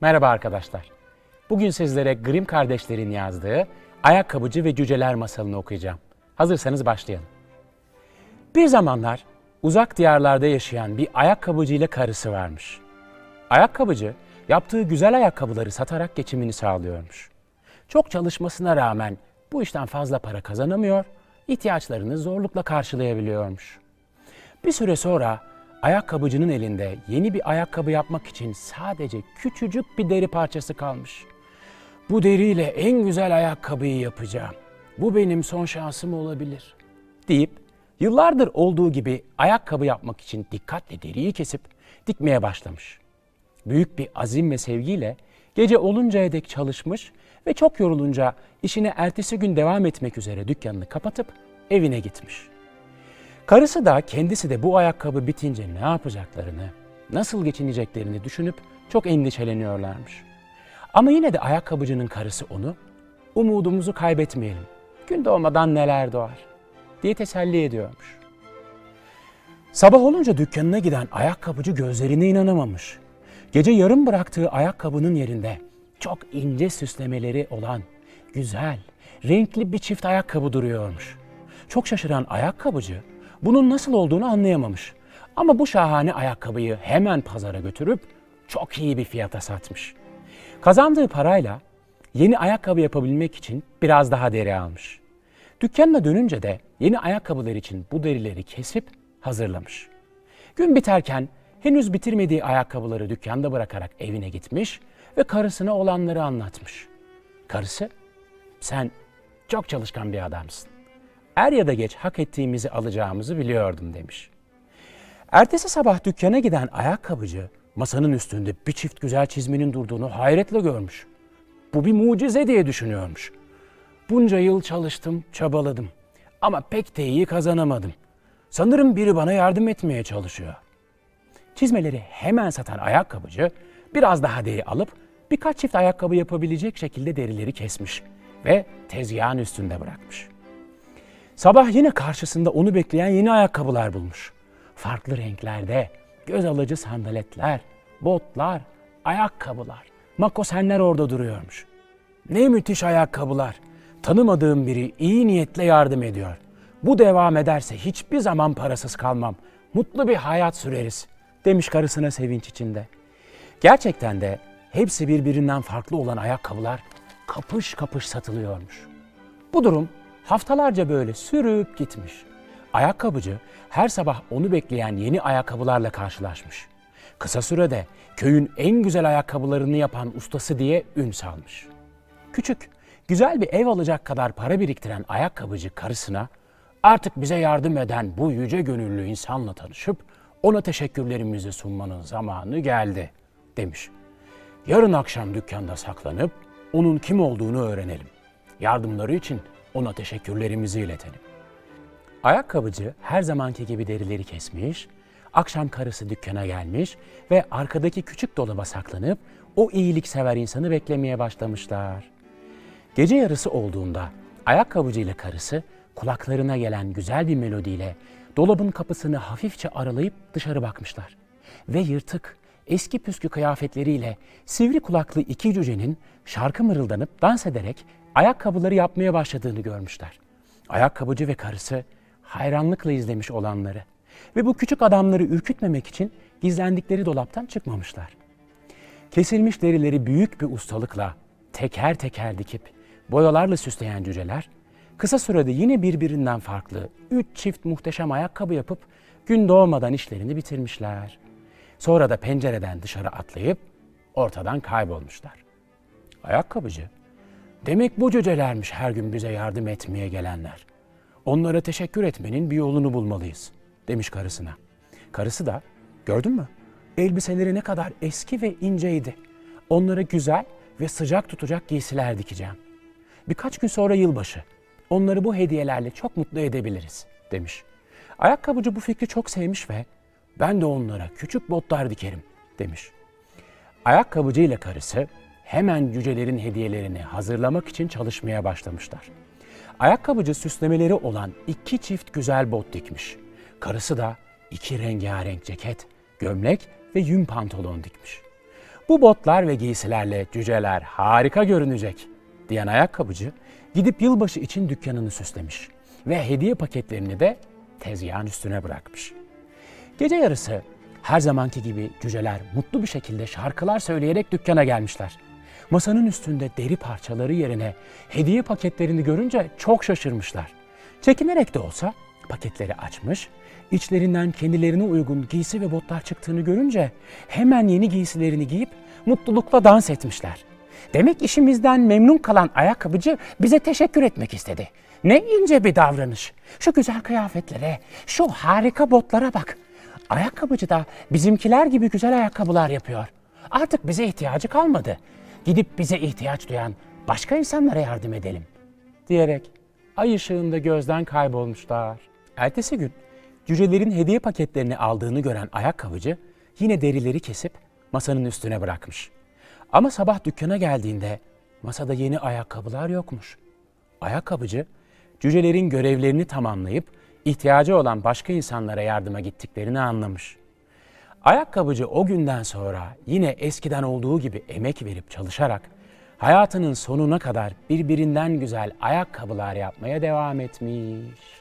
Merhaba arkadaşlar. Bugün sizlere Grimm kardeşlerin yazdığı Ayakkabıcı ve Cüceler masalını okuyacağım. Hazırsanız başlayalım. Bir zamanlar uzak diyarlarda yaşayan bir ayakkabıcı ile karısı varmış. Ayakkabıcı yaptığı güzel ayakkabıları satarak geçimini sağlıyormuş. Çok çalışmasına rağmen bu işten fazla para kazanamıyor, ihtiyaçlarını zorlukla karşılayabiliyormuş. Bir süre sonra ayakkabıcının elinde yeni bir ayakkabı yapmak için sadece küçücük bir deri parçası kalmış. Bu deriyle en güzel ayakkabıyı yapacağım. Bu benim son şansım olabilir. deyip yıllardır olduğu gibi ayakkabı yapmak için dikkatle deriyi kesip dikmeye başlamış. Büyük bir azim ve sevgiyle gece oluncaya dek çalışmış ve çok yorulunca işine ertesi gün devam etmek üzere dükkanını kapatıp evine gitmiş. Karısı da kendisi de bu ayakkabı bitince ne yapacaklarını, nasıl geçineceklerini düşünüp çok endişeleniyorlarmış. Ama yine de ayakkabıcının karısı onu, umudumuzu kaybetmeyelim, gün doğmadan neler doğar diye teselli ediyormuş. Sabah olunca dükkanına giden ayakkabıcı gözlerine inanamamış. Gece yarım bıraktığı ayakkabının yerinde çok ince süslemeleri olan güzel, renkli bir çift ayakkabı duruyormuş. Çok şaşıran ayakkabıcı bunun nasıl olduğunu anlayamamış. Ama bu şahane ayakkabıyı hemen pazara götürüp çok iyi bir fiyata satmış. Kazandığı parayla yeni ayakkabı yapabilmek için biraz daha deri almış. Dükkanına dönünce de yeni ayakkabılar için bu derileri kesip hazırlamış. Gün biterken henüz bitirmediği ayakkabıları dükkanda bırakarak evine gitmiş ve karısına olanları anlatmış. Karısı, sen çok çalışkan bir adamsın. Er ya da geç hak ettiğimizi alacağımızı biliyordum demiş. Ertesi sabah dükkana giden ayakkabıcı masanın üstünde bir çift güzel çizmenin durduğunu hayretle görmüş. Bu bir mucize diye düşünüyormuş. Bunca yıl çalıştım, çabaladım ama pek de iyi kazanamadım. Sanırım biri bana yardım etmeye çalışıyor. Çizmeleri hemen satan ayakkabıcı biraz daha deri alıp birkaç çift ayakkabı yapabilecek şekilde derileri kesmiş ve tezgahın üstünde bırakmış. Sabah yine karşısında onu bekleyen yeni ayakkabılar bulmuş. Farklı renklerde, göz alıcı sandaletler, botlar, ayakkabılar, makosenler orada duruyormuş. Ne müthiş ayakkabılar. Tanımadığım biri iyi niyetle yardım ediyor. Bu devam ederse hiçbir zaman parasız kalmam. Mutlu bir hayat süreriz." demiş karısına sevinç içinde. Gerçekten de hepsi birbirinden farklı olan ayakkabılar kapış kapış satılıyormuş. Bu durum haftalarca böyle sürüp gitmiş. Ayakkabıcı her sabah onu bekleyen yeni ayakkabılarla karşılaşmış. Kısa sürede köyün en güzel ayakkabılarını yapan ustası diye ün salmış. Küçük, güzel bir ev alacak kadar para biriktiren ayakkabıcı karısına artık bize yardım eden bu yüce gönüllü insanla tanışıp ona teşekkürlerimizi sunmanın zamanı geldi demiş. Yarın akşam dükkanda saklanıp onun kim olduğunu öğrenelim. Yardımları için ona teşekkürlerimizi iletelim. Ayakkabıcı her zamanki gibi derileri kesmiş, akşam karısı dükkana gelmiş ve arkadaki küçük dolaba saklanıp o iyiliksever insanı beklemeye başlamışlar. Gece yarısı olduğunda ayakkabıcı ile karısı kulaklarına gelen güzel bir melodiyle dolabın kapısını hafifçe aralayıp dışarı bakmışlar. Ve yırtık, eski püskü kıyafetleriyle sivri kulaklı iki cücenin şarkı mırıldanıp dans ederek ayakkabıları yapmaya başladığını görmüşler. Ayakkabıcı ve karısı hayranlıkla izlemiş olanları ve bu küçük adamları ürkütmemek için gizlendikleri dolaptan çıkmamışlar. Kesilmiş derileri büyük bir ustalıkla teker teker dikip boyalarla süsleyen cüceler kısa sürede yine birbirinden farklı üç çift muhteşem ayakkabı yapıp gün doğmadan işlerini bitirmişler. Sonra da pencereden dışarı atlayıp ortadan kaybolmuşlar. Ayakkabıcı, demek bu cücelermiş her gün bize yardım etmeye gelenler. Onlara teşekkür etmenin bir yolunu bulmalıyız demiş karısına. Karısı da gördün mü elbiseleri ne kadar eski ve inceydi. Onlara güzel ve sıcak tutacak giysiler dikeceğim. Birkaç gün sonra yılbaşı. Onları bu hediyelerle çok mutlu edebiliriz demiş. Ayakkabıcı bu fikri çok sevmiş ve ben de onlara küçük botlar dikerim demiş. Ayakkabıcı ile karısı hemen cücelerin hediyelerini hazırlamak için çalışmaya başlamışlar. Ayakkabıcı süslemeleri olan iki çift güzel bot dikmiş. Karısı da iki rengarenk ceket, gömlek ve yün pantolon dikmiş. Bu botlar ve giysilerle cüceler harika görünecek diyen ayakkabıcı gidip yılbaşı için dükkanını süslemiş ve hediye paketlerini de tezgahın üstüne bırakmış. Gece yarısı her zamanki gibi cüceler mutlu bir şekilde şarkılar söyleyerek dükkana gelmişler. Masanın üstünde deri parçaları yerine hediye paketlerini görünce çok şaşırmışlar. Çekinerek de olsa paketleri açmış, içlerinden kendilerine uygun giysi ve botlar çıktığını görünce hemen yeni giysilerini giyip mutlulukla dans etmişler. Demek işimizden memnun kalan ayakkabıcı bize teşekkür etmek istedi. Ne ince bir davranış. Şu güzel kıyafetlere, şu harika botlara bak. Ayakkabıcı da bizimkiler gibi güzel ayakkabılar yapıyor. Artık bize ihtiyacı kalmadı. Gidip bize ihtiyaç duyan başka insanlara yardım edelim. Diyerek ay ışığında gözden kaybolmuşlar. Ertesi gün cücelerin hediye paketlerini aldığını gören ayakkabıcı yine derileri kesip masanın üstüne bırakmış. Ama sabah dükkana geldiğinde masada yeni ayakkabılar yokmuş. Ayakkabıcı cücelerin görevlerini tamamlayıp ihtiyacı olan başka insanlara yardıma gittiklerini anlamış. Ayakkabıcı o günden sonra yine eskiden olduğu gibi emek verip çalışarak hayatının sonuna kadar birbirinden güzel ayakkabılar yapmaya devam etmiş.